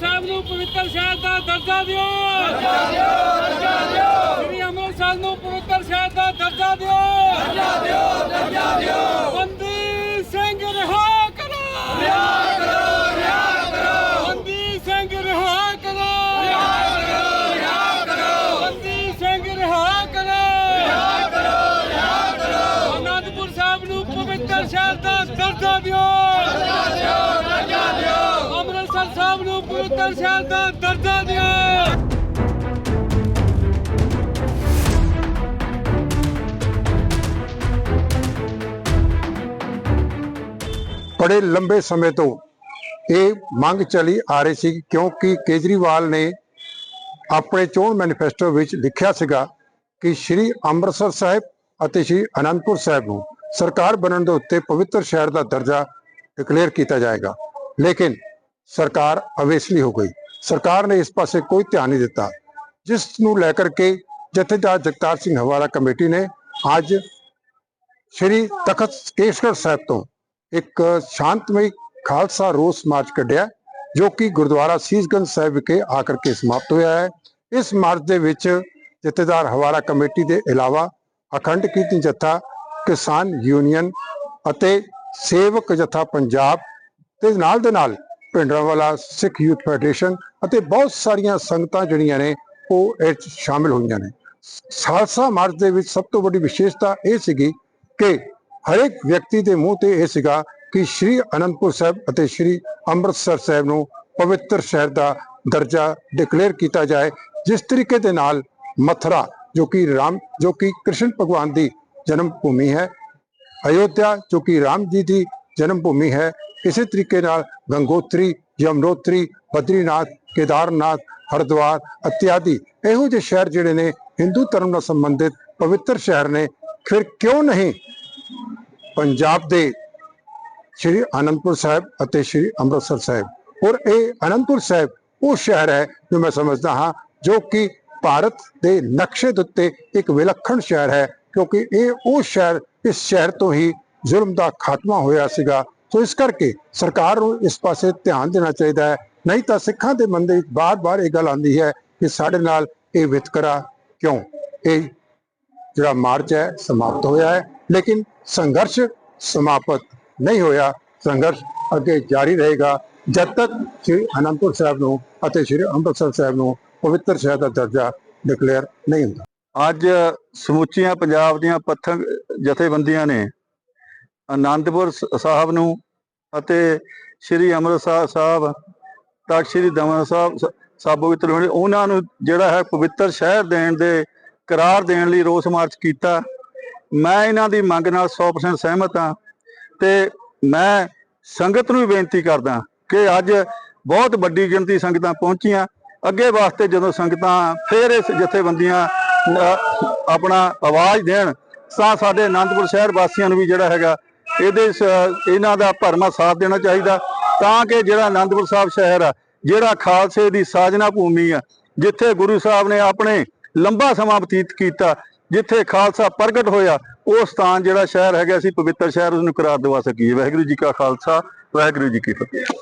ਸਾਹਿਬ ਨੂੰ ਪਵਿੱਤਰ ਸ਼ਹਿਰ ਦਾ ਦਰਜਾ ਦਿਓ। ਦਰਜਾ ਦਿਓ ਦਰਜਾ ਦਿਓ। ਸ੍ਰੀ ਅੰਮ੍ਰਿਤਸਰ ਨੂੰ ਸ਼ਹਿਰ ਦਾ ਦਰਜਾ ਦਿਓ। ਦਰਜਾ ਦਿਓ ਦਰਜਾ ਦਿਓ। ਬੰਦੀ ਸਿੰਘ ਰਿਹਾ ਕਰੋ। ਰਿਹਾ ਕਰੋ ਰਿਹਾ ਕਰੋ। ਬੰਦੀ ਸਿੰਘ ਰਿਹਾ ਕਰੋ। ਰਿਹਾ ਕਰੋ ਰਿਹਾ ਕਰੋ। ਬੰਦੀ ਸਿੰਘ ਰਿਹਾ ਕਰੋ। ਰਿਹਾ ਕਰੋ ਰਿਹਾ ਕਰੋ। ਅਨੰਦਪੁਰ ਸਾਹਿਬ ਨੂੰ ਪਵਿੱਤਰ ਸ਼ਹਿਰ ਦਾ ਦਰਜਾ ਦਿਓ। ਅੰਮ੍ਰਿਤਸਰ ਸਾਹਿਬ ਨੂੰ ਪਵਿੱਤਰ ਸ਼ਹਿਰ ਦਾ ਦਰਜਾ ਦਿਓ। ਬੜੇ ਲੰਬੇ ਸਮੇਂ ਤੋਂ ਇਹ ਮੰਗ ਚਲੀ ਆ ਰਹੀ ਸੀ, ਕਿਉਂਕਿ ਕੇਜਰੀਵਾਲ ਨੇ ਆਪਣੇ ਚੋਣ ਮੈਨੀਫੈਸਟੋ ਵਿੱਚ ਲਿਖਿਆ ਸੀਗਾ ਕਿ ਸ਼੍ਰੀ ਅੰਮ੍ਰਿਤਸਰ ਸਾਹਿਬ ਅਤੇ ਸ਼੍ਰੀ ਅਨੰਦਪੁਰ ਸਾਹਿਬ ਨੂੰ ਸਰਕਾਰ ਬਣਨ ਦੇ ਉੱਤੇ ਪਵਿੱਤਰ ਸ਼ਹਿਰ ਦਾ ਦਰਜਾ ਡਿਕਲੇਅਰ ਕੀਤਾ ਜਾਏਗਾ। ਲੇਕਿਨ ਸਰਕਾਰ ਅਵੇਸਲੀ ਹੋ ਗਈ। ਸਰਕਾਰ ਨੇ ਇਸ ਪਾਸੇ ਕੋਈ ਧਿਆਨ ਨਹੀਂ ਦਿੱਤਾ। ਜਿਸ ਨੂੰ ਲੈ ਕਰਕੇ ਜਥੇਦਾਰ ਜਗਤਾਰ ਸਿੰਘ ਹਵਾਲਾ ਕਮੇਟੀ ਨੇ ਅੱਜ ਸ਼੍ਰੀ ਤਖਤ ਕੇਸਗੜ੍ਹ ਸਾਹਿਬ ਤੋਂ ਇੱਕ ਸ਼ਾਂਤਮਈ ਖਾਲਸਾ ਰੋਸ ਮਾਰਚ ਕੱਢਿਆ, ਜੋ ਕਿ ਗੁਰਦੁਆਰਾ ਸੀਸਗੰਜ ਸਾਹਿਬ ਵਿਖੇ ਆ ਕਰਕੇ ਸਮਾਪਤ ਹੋਇਆ ਹੈ। ਇਸ ਮਾਰਚ ਦੇ ਵਿੱਚ ਜਥੇਦਾਰ ਹਵਾਰਾ ਕਮੇਟੀ ਦੇ ਇਲਾਵਾ ਅਖੰਡ ਕੀਰਤਨ ਜਥਾ, ਕਿਸਾਨ ਯੂਨੀਅਨ ਅਤੇ ਸੇਵਕ ਜਥਾ ਪੰਜਾਬ ਤੇ ਨਾਲ ਦੇ ਨਾਲ ਭਿੰਡਰਾਂਵਾਲਾ ਸਿੱਖ ਯੂਥ ਫੈਡਰੇਸ਼ਨ ਅਤੇ ਬਹੁਤ ਸਾਰੀਆਂ ਸੰਗਤਾਂ ਜਿਹੜੀਆਂ ਨੇ, ਉਹ ਇਹ ਸ਼ਾਮਿਲ ਹੋਈਆਂ ਨੇ। ਖਾਲਸਾ ਮਾਰਚ ਦੇ ਵਿੱਚ ਸਭ ਤੋਂ ਵੱਡੀ ਵਿਸ਼ੇਸ਼ਤਾ ਇਹ ਸੀਗੀ ਕਿ ਹਰੇਕ ਵਿਅਕਤੀ ਦੇ ਮੂੰਹ ਤੇ ਇਹ ਸੀਗਾ ਕਿ ਸ਼੍ਰੀ ਅਨੰਦਪੁਰ ਸਾਹਿਬ ਅਤੇ ਸ਼੍ਰੀ ਅੰਮ੍ਰਿਤਸਰ ਸਾਹਿਬ ਨੂੰ ਪਵਿੱਤਰ ਸ਼ਹਿਰ ਦਾ ਦਰਜਾ ਡਿਕਲੇਅਰ ਕੀਤਾ ਜਾਏ, ਜਿਸ ਤਰੀਕੇ ਦੇ ਨਾਲ ਮਥੁਰਾ, ਜੋ ਕਿ ਰਾਮ, ਜੋ ਕਿ ਕ੍ਰਿਸ਼ਨ ਭਗਵਾਨ ਦੀ ਜਨਮ ਭੂਮੀ ਹੈ, ਅਯੋਧਿਆ, ਜੋ ਕਿ ਰਾਮ ਜੀ ਦੀ ਜਨਮ ਭੂਮੀ ਹੈ, ਇਸੇ ਤਰੀਕੇ ਨਾਲ ਗੰਗੋਤਰੀ, ਯਮਨੋਤਰੀ, ਬਦਰੀਨਾਥ, ਕੇਦਾਰਨਾਥ, ਹਰਿਦੁਆਰ ਇਤਿਆਦੀ ਇਹੋ ਜਿਹੇ ਸ਼ਹਿਰ ਜਿਹੜੇ ਨੇ ਹਿੰਦੂ ਧਰਮ ਨਾਲ ਸੰਬੰਧਿਤ ਪਵਿੱਤਰ ਸ਼ਹਿਰ ਨੇ, ਫਿਰ ਕਿਉਂ ਨਹੀਂ ਪੰਜਾਬ ਦੇ ਸ਼੍ਰੀ ਅਨੰਦਪੁਰ ਸਾਹਿਬ ਅਤੇ ਸ਼੍ਰੀ ਅੰਮ੍ਰਿਤਸਰ ਸਾਹਿਬ। ਔਰ ਇਹ ਅਨੰਦਪੁਰ ਸਾਹਿਬ ਉਹ ਸ਼ਹਿਰ ਹੈ ਜੋ ਮੈਂ ਸਮਝਦਾ ਹਾਂ, ਜੋ ਕਿ ਭਾਰਤ ਦੇ ਨਕਸ਼ੇ ਦੇ ਉੱਤੇ ਇੱਕ ਵਿਲੱਖਣ ਸ਼ਹਿਰ ਹੈ, ਕਿਉਂਕਿ ਇਹ ਉਹ ਸ਼ਹਿਰ ਇਸ ਸ਼ਹਿਰ ਤੋਂ ਹੀ ਜ਼ੁਲਮ ਦਾ ਖਾਤਮਾ ਹੋਇਆ ਸੀਗਾ। ਸੋ ਇਸ ਕਰਕੇ ਸਰਕਾਰ ਨੂੰ ਇਸ ਪਾਸੇ ਧਿਆਨ ਦੇਣਾ ਚਾਹੀਦਾ ਹੈ। ਨਹੀਂ ਤਾਂ ਸਿੱਖਾਂ ਦੇ ਮਨ ਦੇ ਵਿੱਚ ਬਾਰ-ਬਾਰ ਇਹ ਗੱਲ ਆਉਂਦੀ ਹੈ ਕਿ ਸਾਡੇ ਨਾਲ ਇਹ ਵਿਤਕਰਾ ਕਿਉਂ? ਇਹ ਜਿਹੜਾ ਮਾਰਚ ਹੈ, ਸਮਾਪਤ ਹੋਇਆ ਹੈ। ਲੇਕਿਨ ਸੰਘਰਸ਼ ਸਮਾਪਤ ਨਹੀਂ ਹੋਇਆ। ਸੰਘਰਸ਼ ਅੱਗੇ ਜਾਰੀ ਰਹੇਗਾ। ਜਦ ਤੱਕ ਸ੍ਰੀ ਅਨੰਦਪੁਰ ਸਾਹਿਬ ਨੂੰ ਅਤੇ ਸ੍ਰੀ ਅੰਮ੍ਰਿਤਸਰ ਸਾਹਿਬ ਨੂੰ ਪਵਿੱਤਰ ਸ਼ਹਿਰ ਦਾ ਦਰਜਾ ਡਿਕਲੇਅਰ ਨਹੀਂ ਹੁੰਦਾ। ਅੱਜ ਸਮੁੱਚੀਆਂ ਪੰਜਾਬ ਦੀਆਂ ਪੱਥਰ ਜਥੇਬੰਦੀਆਂ ਨੇ ਅਨੰਦਪੁਰ ਸਾਹਿਬ ਨੂੰ ਅਤੇ ਸ੍ਰੀ ਅੰਮ੍ਰਿਤਸਰ ਸਾਹਿਬ ਤਖਤ ਸ੍ਰੀ ਦਮਨ ਸਾਹਿਬ ਸ- ਸਾਬੋ ਪਵਿੱਤਰ ਉਹਨਾਂ ਨੂੰ ਜਿਹੜਾ ਹੈ ਪਵਿੱਤਰ ਸ਼ਹਿਰ ਦੇਣ ਦੇ ਕਰਾਰ ਦੇਣ ਲਈ ਰੋਸ ਮਾਰਚ ਕੀਤਾ। ਮੈਂ ਇਹਨਾਂ ਦੀ ਮੰਗ ਨਾਲ 100% ਸਹਿਮਤ ਹਾਂ ਤੇ ਮੈਂ ਸੰਗਤ ਨੂੰ ਵੀ ਬੇਨਤੀ ਕਰਦਾ ਕਿ ਅੱਜ ਬਹੁਤ ਵੱਡੀ ਗਿਣਤੀ ਸੰਗਤਾਂ ਪਹੁੰਚੀਆਂ। ਅੱਗੇ ਵਾਸਤੇ ਜਦੋਂ ਸੰਗਤਾਂ ਫੇਰ ਇਸ ਜਥੇਬੰਦੀਆਂ ਆਪਣਾ ਆਵਾਜ਼ ਦੇਣ, ਤਾਂ ਸਾਡੇ ਆਨੰਦਪੁਰ ਸ਼ਹਿਰ ਵਾਸੀਆਂ ਨੂੰ ਵੀ ਜਿਹੜਾ ਹੈਗਾ, ਇਹਦੇ ਸ- ਇਹਨਾਂ ਦਾ ਭਰਮਾ ਸਾਥ ਦੇਣਾ ਚਾਹੀਦਾ। ਤਾਂ ਕਿ ਜਿਹੜਾ ਆਨੰਦਪੁਰ ਸਾਹਿਬ ਸ਼ਹਿਰ ਆ, ਜਿਹੜਾ ਖਾਲਸੇ ਦੀ ਸਾਜਨਾ ਭੂਮੀ ਆ, ਜਿੱਥੇ ਗੁਰੂ ਸਾਹਿਬ ਨੇ ਆਪਣੇ ਲੰਬਾ ਸਮਾਂ ਬਤੀਤ ਕੀਤਾ, ਜਿੱਥੇ ਖਾਲਸਾ ਪ੍ਰਗਟ ਹੋਇਆ, ਉਹ ਸਥਾਨ ਜਿਹੜਾ ਸ਼ਹਿਰ ਹੈਗਾ ਸੀ ਪਵਿੱਤਰ ਸ਼ਹਿਰ ਉਸ ਨੂੰ ਕਰਾਰ ਦਿਵਾ ਸਕੀਏ। ਵਾਹਿਗੁਰੂ ਜੀ ਕਾ ਖਾਲਸਾ, ਵਾਹਿਗੁਰੂ ਜੀ ਕੀ ਫਤਿਹ।